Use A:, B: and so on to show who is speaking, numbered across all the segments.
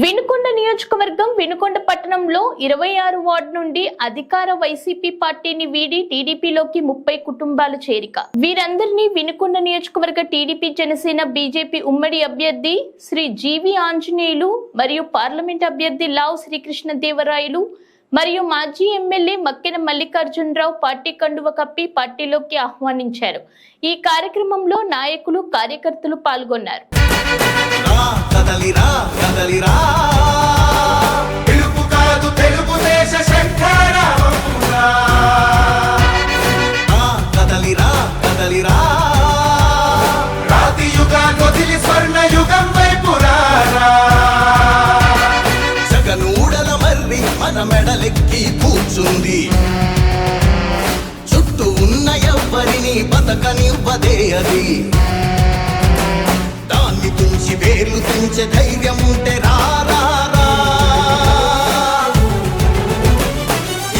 A: వినుకొండ నియోజకవర్గం వినుకొండ పట్టణంలో ఇరవై ఆరు వార్డు నుండి అధికార వైసీపీ పార్టీని వీడి టీడీపీలోకి ముప్పై కుటుంబాలు చేరిక. వీరందరినీ వినుకొండ నియోజకవర్గ టీడీపీ జనసేన బీజేపీ ఉమ్మడి అభ్యర్థి శ్రీ జీవి ఆంజనేయులు మరియు పార్లమెంట్ అభ్యర్థి లావు శ్రీకృష్ణదేవరాయలు మరియు మాజీ ఎమ్మెల్యే మక్కెన మల్లికార్జునరావు పార్టీ కండువ కప్పి పార్టీలోకి ఆహ్వానించారు. ఈ కార్యక్రమంలో నాయకులు కార్యకర్తలు పాల్గొన్నారు.
B: రా కదలిరా కదలిరా
C: పిలుపు కాదు తెలుగుదేశ శంఖారావమురా.
B: కదలిరా కదలిరా
C: రాతి యుగాన్ని వదిలి స్వర్ణ యుగం వైపు రారా.
B: జగనూడల మర్రి మన మెడలెక్కి కూర్చుంది చుట్టూ ఉన్న ఎవ్వరిని బతకనివ్వదే అది దాన్ని తుంచి వేర్లు తుంచే ధైర్యం ఉంటే రారా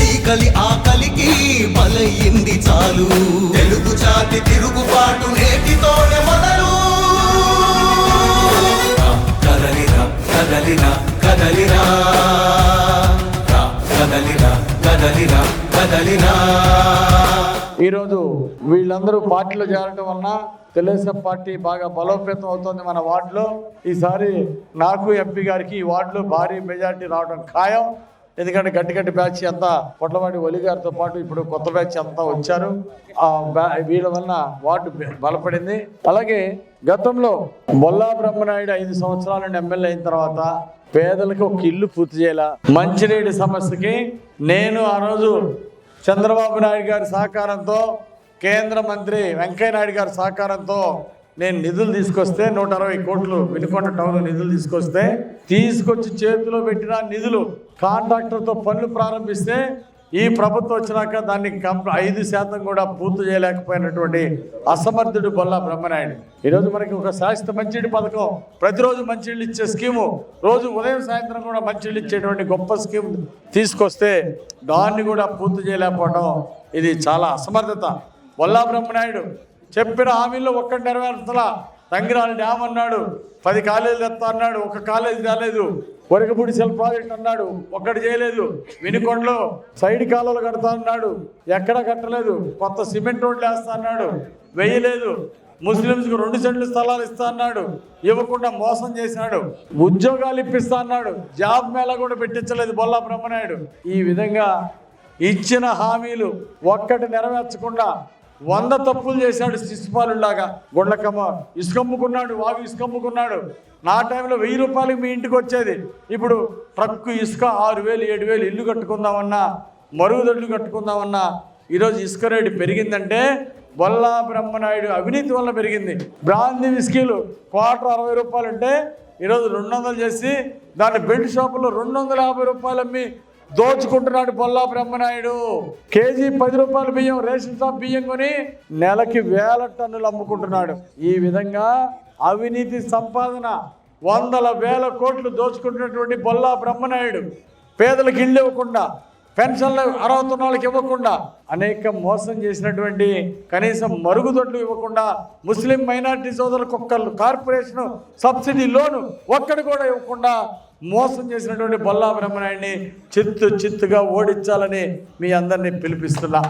B: ఈ కలి ఆకలికి బలయింది చాలు. తెలుగు జాతి తిరుగుబాటు నేటితోనే మొదలు. కదలిరా కదలిరా కదలిరా కదలిరా కదలిరా కదలిరా
D: ఈరోజు వీళ్ళందరూ పార్టీలో చేరడం వలన తెలుగుదేశం పార్టీ బాగా బలోపేతం అవుతుంది మన వార్డులో. ఈసారి నాకు ఎంపీ గారికి ఈ వార్డులో భారీ మెజార్టీ రావడం ఖాయం. ఎందుకంటే గట్టి గట్టి బ్యాచ్ అంతా పొట్లవాడి ఒలి గారితో పాటు ఇప్పుడు కొత్త బ్యాచ్ అంతా వచ్చారు. ఆ బ్యా- వీళ్ళ వలన వార్డు బలపడింది. అలాగే గతంలో బొల్లా బ్రహ్మనాయుడు ఐదు సంవత్సరాల నుండి ఎమ్మెల్యే అయిన తర్వాత పేదలకు ఒక ఇల్లు పూర్తి చేయాల? మంచినీటి సమస్యకి నేను ఆ రోజు చంద్రబాబు నాయుడు గారి సహకారంతో కేంద్ర మంత్రి వెంకయ్య నాయుడు గారి సహకారంతో నేను నిధులు తీసుకొస్తే నూట అరవై కోట్లు వినుకొండ టౌన్ నిధులు తీసుకొస్తే తీసుకొచ్చి చేతిలో పెట్టిన నిధులు కాంట్రాక్టర్తో పనులు ప్రారంభిస్తే ఈ ప్రభుత్వం వచ్చినాక దాన్ని కంప్ ఐదు శాతం కూడా పూర్తి చేయలేకపోయినటువంటి అసమర్థుడు బొల్లా బ్రహ్మనాయుడు. ఈరోజు మనకి ఒక శాశ్వత మంచినీటి పథకం. ప్రతిరోజు మంచినీళ్ళు ఇచ్చే స్కీము. రోజు ఉదయం సాయంత్రం కూడా మంచినీళ్ళు ఇచ్చేటువంటి గొప్ప స్కీమ్ తీసుకొస్తే దాన్ని కూడా పూర్తి చేయలేకపోవడం ఇది చాలా అసమర్థత. బొల్లా బ్రహ్మనాయుడు చెప్పిన హామీల్లో ఒక్కటి నెరవేర్చలా తంగిరాల డ్యామ్ అన్నాడు పది కాలేజీలు ఎత్తా అన్నాడు ఒక కాలేజీ రాలేదు వరకపూడి సెల్ ప్రాజెక్ట్ అన్నాడు ఒక్కటి చేయలేదు వినుకొండలో సైడ్ కాలువలు కడతా అన్నాడు ఎక్కడ కట్టలేదు కొత్త సిమెంట్ రోడ్లు వేస్తా అన్నాడు వేయలేదు ముస్లిమ్స్కు రెండు సెంట్లు స్థలాలు ఇస్తా అన్నాడు ఇవ్వకుండా మోసం చేసినాడు ఉద్యోగాలు ఇప్పిస్తా అన్నాడు జాబ్ మేళా కూడా పెట్టించలేదు బొల్లా బ్రహ్మనాయుడు. ఈ విధంగా ఇచ్చిన హామీలు ఒక్కటి నెరవేర్చకుండా వంద తప్పులు చేశాడు శిశుపాలులాగా గుండ్లకమ్మ ఇసుకమ్ముకున్నాడు వాగు ఇసుకమ్ముకున్నాడు. నా టైంలో వెయ్యి రూపాయలకి మీ ఇంటికి వచ్చేది. ఇప్పుడు ట్రక్కు ఇసుక ఆరు వేలు ఏడు వేలు ఇల్లు కట్టుకుందామన్నా మరుగుదొడ్లు కట్టుకుందామన్నా ఈరోజు ఇసుక రేటు పెరిగిందంటే బొల్లా బ్రహ్మనాయుడు అవినీతి వల్ల పెరిగింది. బ్రాంది విస్కీలు క్వార్టర్ అరవై రూపాయలు ఉంటే ఈరోజు రెండు వందలు చేసి దాన్ని బెల్ట్ షాపులో రెండు వందల యాభై రూపాయలు అమ్మి దోచుకుంటున్నాడు బొల్లా బ్రహ్మనాయుడు. కేజీ పది రూపాయల బియ్యం రేషన్ షాప్ బియ్యం కొని నెలకి వేల టన్నులు అమ్ముకుంటున్నాడు. ఈ విధంగా అవినీతి సంపాదన వందల వేల కోట్లు దోచుకుంటున్నటువంటి బొల్లా బ్రహ్మనాయుడు పేదలకు ఇల్లు ఇవ్వకుండా పెన్షన్లు అర్హత ఉన్న వాళ్ళకి ఇవ్వకుండా అనేక మోసం చేసినటువంటి కనీసం మరుగుదొడ్లు ఇవ్వకుండా ముస్లిం మైనార్టీ సోదరులకు ఒక్కళ్ళు కార్పొరేషన్ సబ్సిడీ లోను ఒక్కడు కూడా ఇవ్వకుండా మోసం చేసినటువంటి బొల్లా బ్రహ్మనాయుడిని చిత్తు చిత్తుగా ఓడించాలని మీ అందరినీ పిలిపిస్తున్నా.